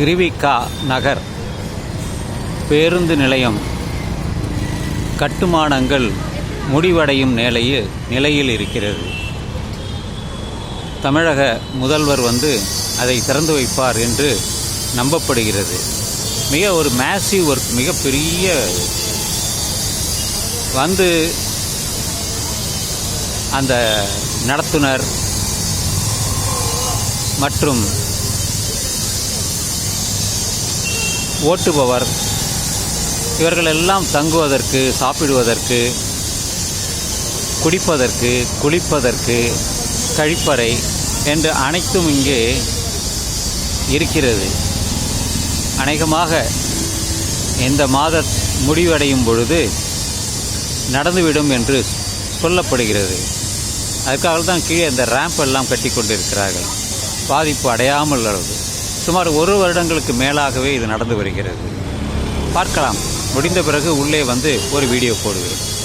திருவிக்கா நகர். பேருந்து நிலையம். கட்டுமானங்கள் முடிவடையும் நிலையில் நிலையில் இருக்கிறது. தமிழக முதல்வர் வந்து அதை திறந்து வைப்பார் என்று நம்பப்படுகிறது. மிக ஒரு மேசிவ் ஒர்க் மிகப்பெரிய வந்து அந்த நடத்துனர் மற்றும் ஓட்டுபவர். இவர்கள் எல்லாம் தங்குவதற்கு சாப்பிடுவதற்கு குடிப்பதற்கு குளிப்பதற்கு கழிப்பறை என்று அனைத்தும் இங்கே இருக்கிறது. அநேகமாக இந்த மாத முடிவடையும் பொழுது நடந்துவிடும் என்று சொல்லப்படுகிறது. அதுக்காக தான் கீழே இந்த ரேம்ப் எல்லாம் கட்டி கொண்டிருக்கிறார்கள் பாதிப்பு அடையாமல் உள்ளது. சுமார் ஒரு வருடங்களுக்கு மேலாகவே இது நடந்து வருகிறது. பார்க்கலாம். முடிந்த பிறகு உள்ளே வந்து ஒரு வீடியோ போடுகிறேன்.